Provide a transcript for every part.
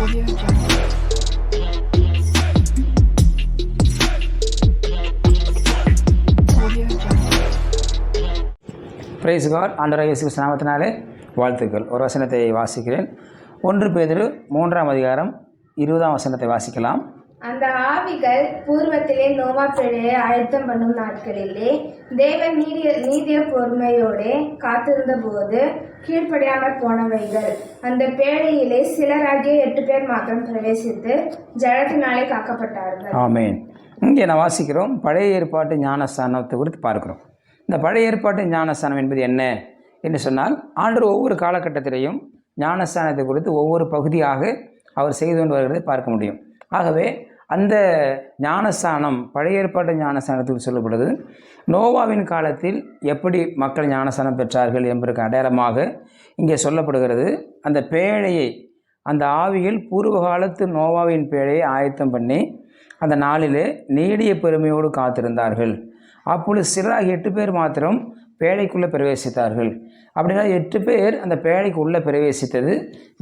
Price God ஆண்டவராக இயேசு நாமத்தினாலே வாழ்த்துக்கள். ஒரு வசனத்தை வாசிக்கிறேன். ஒன்று பேதிரு மூன்றாம் அதிகாரம் இருபதாம் வசனத்தை வாசிக்கலாம். அந்த ஆவிகள் பூர்வத்திலே நோவா பிழையை அழுத்தம் பண்ணும் நாட்களிலே தேவன் நீடிய பொறுமையோடே காத்திருந்தபோது கீழ்ப்படியாமல் போனவைகள். அந்த பேழையிலே சிலராகிய எட்டு பேர் மாத்திரம் பிரவேசித்து ஜலத்தினாலே காக்கப்பட்டார்கள். ஆமேன். இங்கே நான் வாசிக்கிறோம் பழைய ஏற்பாட்டு ஞானஸ்தானத்தை குறித்து பார்க்கிறோம். இந்த பழைய ஏற்பாட்டு ஞானஸ்தானம் என்பது என்ன என்று சொன்னால் ஆண்டு ஒவ்வொரு காலகட்டத்திலையும் ஞானஸ்தானத்தை குறித்து ஒவ்வொரு பகுதியாக அவர் செய்து கொண்டு வருகிறதை பார்க்க முடியும். ஆகவே அந்த ஞானஸ்தானம் பழைய ஏற்பாட்டு ஞானஸ்தானத்துக்கு சொல்லப்படுது. நோவாவின் காலத்தில் எப்படி மக்கள் ஞானஸ்தானம் பெற்றார்கள் என்பதற்கு அடையாளமாக இங்கே சொல்லப்படுகிறது. அந்த பேழையை அந்த ஆவியில் பூர்வ காலத்து நோவாவின் பேழையை ஆயத்தம் பண்ணி அந்த நாளிலே நீடிய பெருமையோடு காத்திருந்தார்கள். அப்பொழுது சிலராக எட்டு பேர் மாத்திரம் பேழைக்குள்ளே பிரவேசித்தார்கள். அப்படின்னா எட்டு பேர் அந்த பேழைக்கு உள்ளே பிரவேசித்தது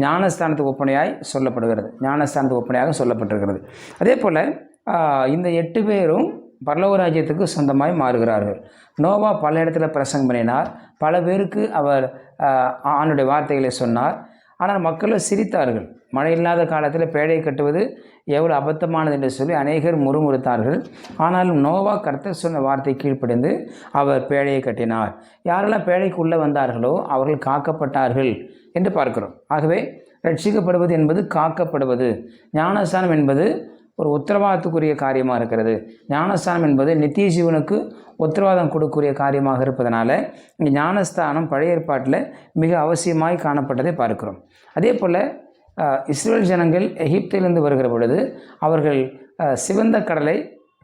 ஞானஸ்தானத்துக்கு ஒப்பனையாய் சொல்லப்படுகிறது. ஞானஸ்தானத்துக்கு ஒப்பனையாக சொல்லப்பட்டிருக்கிறது. அதே போல் இந்த எட்டு பேரும் பல்லவ ராஜ்யத்துக்கு சொந்தமாய் மாறுகிறார்கள். நோவா பல இடத்துல பிரசங்கம் பண்ணினார். பல பேருக்கு அவர் ஆணுடைய வார்த்தைகளை சொன்னார். ஆனால் மக்களும் சிரித்தார்கள். மழை இல்லாத காலத்தில் பேழை கட்டுவது எவ்வளோ அபத்தமானது என்று சொல்லி அநேகர் முறுமுறுத்தார்கள். ஆனாலும் நோவா கர்த்தர் சொன்ன வார்த்தை கீழ்ப்படிந்து அவர் பேழையை கட்டினார். யாரெல்லாம் பேழைக்கு உள்ளே வந்தார்களோ அவர்கள் காக்கப்பட்டார்கள் என்று பார்க்கிறோம். ஆகவே ரட்சிக்கப்படுவது என்பது காக்கப்படுவது. ஞானஸ்தானம் என்பது ஒரு உத்தரவாதத்துக்குரிய காரியமாக இருக்கிறது. ஞானஸ்தானம் என்பது நித்திய ஜீவனுக்கு உத்தரவாதம் கொடுக்கக்கூடிய காரியமாக இருப்பதனால இங்கே ஞானஸ்தானம் பழைய ஏற்பாட்டில் மிக அவசியமாய் காணப்பட்டதை பார்க்கிறோம். அதே போல் இஸ்ரேல் ஜனங்கள் எகிப்திலிருந்து வருகிற பொழுது அவர்கள் சிவந்த கடலை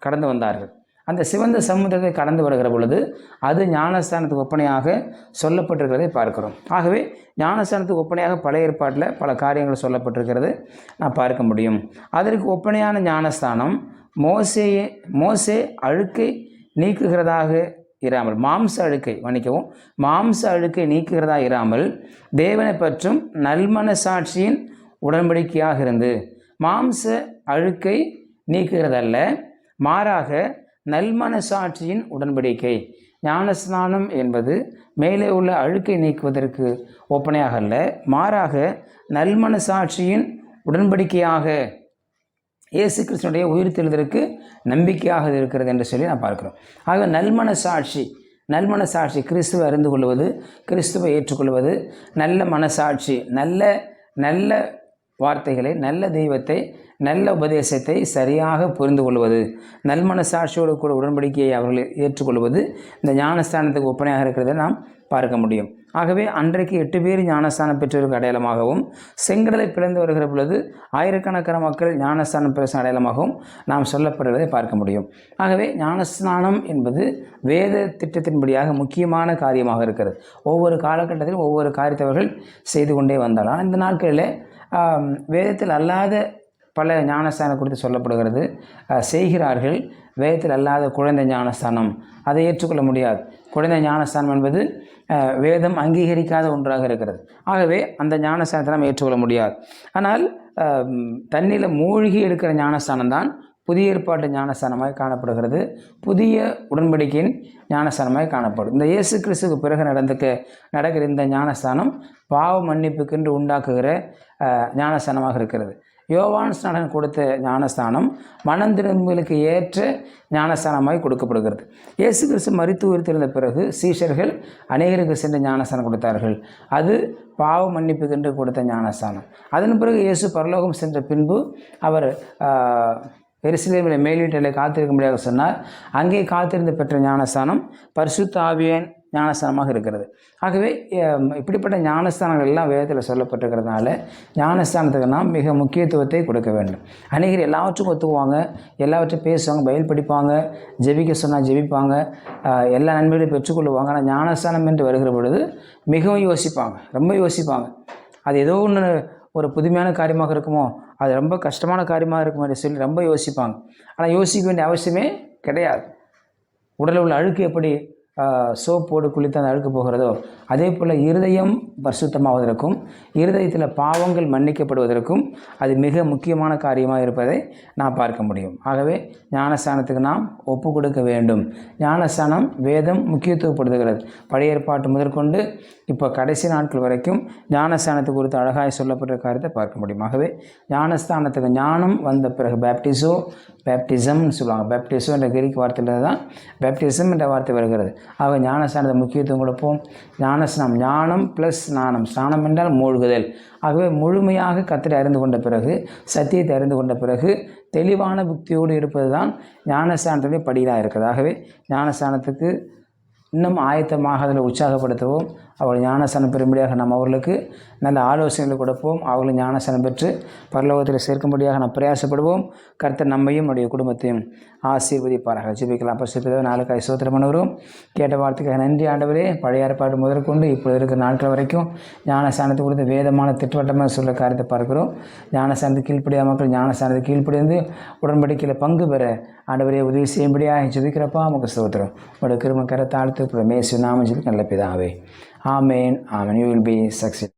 கடந்து வந்தார்கள். அந்த சிவந்த சமுத்திரத்தை கடந்து வருகிற பொழுது அது ஞானஸ்தானத்துக்கு ஒப்பனையாக சொல்லப்பட்டிருக்கிறதை பார்க்கிறோம். ஆகவே ஞானஸ்தானத்துக்கு ஒப்பனையாக பழைய ஏற்பாட்டில் பல காரியங்கள் சொல்லப்பட்டிருக்கிறது நான் பார்க்க முடியும். அதற்கு ஒப்பனையான ஞானஸ்தானம் மோசேயே மோசே அழுக்கை நீக்குகிறதாக இராமல் மாம்ச அழுக்கை மன்னிக்கவும் மாம்ச அழுக்கை நீக்குகிறதா இராமல் தேவனை பற்றும் நல்மனசாட்சியின் உடன்படிக்கையாக இருந்து மாம்ச அழுக்கை நீக்குகிறதல்ல மாறாக நல்மனசாட்சியின் உடன்படிக்கை. ஞானஸ்நானம் என்பது மேலே உள்ள அழுக்கை நீக்குவதற்கு ஒப்பனையாக அல்ல மாறாக நல்மனசாட்சியின் உடன்படிக்கையாக இயேசு கிறிஸ்துனுடைய உயிர்த்தெழுதலுக்கு நம்பிக்கையாக இருக்கிறது என்று சொல்லி நான் பார்க்குறோம். ஆக நல்மனசாட்சி சாட்சி சாட்சி கிறிஸ்துவை அறிந்து கொள்வது கிறிஸ்துவை ஏற்றுக்கொள்வது நல்ல மனசாட்சி நல்ல நல்ல வார்த்தைகளை நல்ல தெய்வத்தை நல்ல உபதேசத்தை சரியாக புரிந்து கொள்வது நல்மன சாட்சியோடு கூட உடன்படிக்கையை அவர்கள் ஏற்றுக்கொள்வது இந்த ஞானஸ்தானத்துக்கு ஒப்பனையாக இருக்கிறதை நாம் பார்க்க முடியும். ஆகவே அன்றைக்கு எட்டு பேர் ஞானஸ்தானம் பெற்றோருக்கு அடையாளமாகவும் செங்கடலை பிளந்து வருகிற பொழுது ஆயிரக்கணக்கான மக்கள் ஞானஸ்தானம் பெற்ற அடையாளமாகவும் நாம் சொல்லப்படுவதை பார்க்க முடியும். ஆகவே ஞானஸ்நானம் என்பது வேத திட்டத்தின்படியாக முக்கியமான காரியமாக இருக்கிறது. ஒவ்வொரு காலகட்டத்திலும் ஒவ்வொரு காரியத்தை அவர்கள் செய்து கொண்டே வந்தார்கள். ஆனால் இந்த நாட்களில் வேதத்தில் அல்லாத பல ஞானஸ்தானம் குறித்து சொல்லப்படுகிறது. செய்கிறார்கள் வேதத்தில் அல்லாத குழந்தை ஞானஸ்தானம். அதை ஏற்றுக்கொள்ள முடியாது. குழந்தை ஞானஸ்தானம் என்பது வேதம் அங்கீகரிக்காத ஒன்றாக இருக்கிறது. ஆகவே அந்த ஞானஸ்தானத்தை நாம் ஏற்றுக்கொள்ள முடியாது. ஆனால் தண்ணியில் மூழ்கி எடுக்கிற ஞானஸ்தானம் தான் புதிய ஏற்பாட்டு ஞானஸ்தானமாய் காணப்படுகிறது. புதிய உடன்படிக்கையின் ஞானஸ்தானமாய் காணப்படும். இந்த இயேசு கிறிஸ்துக்கு பிறகு நடந்துக்க நடக்கிற இந்த ஞானஸ்தானம் பாவ மன்னிப்புக்கென்று உண்டாக்குகிற ஞானஸ்தானமாக இருக்கிறது. யோவான் ஸ்நானன் கொடுத்த ஞானஸ்தானம் மனம் திரும்பலுக்கு ஏற்ற ஞானஸ்தானமாய் கொடுக்கப்படுகிறது. இயேசு கிறிஸ்து மறித்து உயிர்த்திருந்த பிறகு சீஷர்கள் அநேகருக்கு சென்று ஞானஸ்தானம் கொடுத்தார்கள். அது பாவ மன்னிப்புக்கென்று கொடுத்த ஞானஸ்தானம். அதன் பிறகு இயேசு பரலோகம் சென்ற பின்பு அவர் எரிசிலேமில் மேலீட்டலை காத்திருக்க முடியாத சொன்னார் அங்கே காத்திருந்து பெற்ற ஞானஸ்தானம் பரிசுத்த ஆவியன் ஞானஸ்தானமாக இருக்கிறது. ஆகவே இப்படிப்பட்ட ஞானஸ்தானங்கள் எல்லாம் வேதத்தில் சொல்லப்பட்டிருக்கிறதுனால ஞானஸ்தானத்துக்கு நாம் மிக முக்கியத்துவத்தை கொடுக்க வேண்டும். அநேகர் எல்லாவற்றும் ஒத்துக்குவாங்க எல்லாவற்றையும் பேசுவாங்க பயில் படிப்பாங்க ஜெபிக்க சொன்னால் ஜெபிப்பாங்க எல்லா நன்மைகளையும் பெற்றுக்கொள்வாங்க ஆனால் ஞானஸ்தானம் என்று வருகிற பொழுது மிகவும் யோசிப்பாங்க ரொம்ப யோசிப்பாங்க. அது ஏதோ ஒன்று ஒரு புதுமையான காரியமாக இருக்குமோ? அது ரொம்ப கஷ்டமான காரியமாக இருக்குமோ என்று சொல்லி ரொம்ப யோசிப்பாங்க. ஆனால் யோசிக்க வேண்டிய அவசியமே கிடையாது. உடலில் உள்ள அழுக்கு எப்படி? சோப்போடு குளித்து அந்த அழுக்கு போகிறதோ அதே போல் இருதயம் பரிசுத்தமாவதற்கும் இருதயத்தில் பாவங்கள் மன்னிக்கப்படுவதற்கும் அது மிக முக்கியமான காரியமாக இருப்பதை நாம் பார்க்க முடியும். ஆகவே ஞானஸ்தானத்துக்கு நாம் ஒப்பு கொடுக்க வேண்டும். ஞானஸ்தானம் வேதம் முக்கியத்துவப்படுத்துகிறது. பழைய ஏற்பாட்டு முதற்கொண்டு இப்போ கடைசி நாட்கள் வரைக்கும் ஞானஸ்தானத்தை குறித்து அழகாய் சொல்லப்பட்ட காரியத்தை பார்க்க முடியும். ஆகவே ஞானஸ்தானத்துக்கு ஞானம் வந்த பிறகு பேப்டிஸோ பேப்டிசம்னு சொல்லுவாங்க. பேப்டிஸோ என்ற கிரிக் வார்த்தையில் தான் பேப்டிசம் என்ற வார்த்தை வருகிறது. ஆக ஞானஸ்தானத்தை முக்கியத்துவம் கொடுப்போம் ஞானஸ்நானம் ஞானம் ப்ளஸ் ஸ்நானம். ஸ்நானம் என்றால் மூழ்குதல். ஆகவே முழுமையாக கத்தரை அறிந்து கொண்ட பிறகு சத்தியத்தை அறிந்து கொண்ட பிறகு தெளிவான புக்தியோடு இருப்பது தான் ஞானஸ்தானத்துடைய படியிலாக இருக்கிறது. ஆகவே ஞானஸ்தானத்துக்கு இன்னும் ஆயத்தமாக அதில் உற்சாகப்படுத்துவோம். அவர்கள் ஞானசனம் பெறும்படியாக நாம் அவர்களுக்கு நல்ல ஆலோசனைகளை கொடுப்போம். அவர்களும் ஞானசனம் பெற்று பரலோகத்தில் சேர்க்கும்படியாக நாம் பிரயாசப்படுவோம். கர்த்தர் நம்மையும் நம்முடைய குடும்பத்தையும் ஆசீர்வதிப்பாராக. ஜெபிக்கலாம். பரிசுத்ததை நாளுக்காய் சோத்திரமானவரும் கேட்ட வார்த்தைக்காக நன்றி ஆண்டவரே. பழைய ஏற்பாடு முதற்கொண்டு இப்பொழுது இருக்கிற நாட்கள் வரைக்கும் ஞானசானத்தை கொடுத்து வேதமான திட்டவட்டமாக சொல்ல காரியத்தை பார்க்கிறோம். ஞானஸ்தானத்தை கீழ்ப்படியா மக்கள் ஞானஸ்தானத்தை கீழ்ப்படிந்து உடன்படிக்கையில் பங்கு பெற ஆண்டவரே உதவி செய்யும்படியாக ஜெபிக்கிறப்பா. நமக்கு சோத்திரம் உங்களுடைய கிரும கரத்தாழ்த்து மேசு நாம ஜெபிக்க நல்ல பிதாவே. Amen. Amen. You will be successful.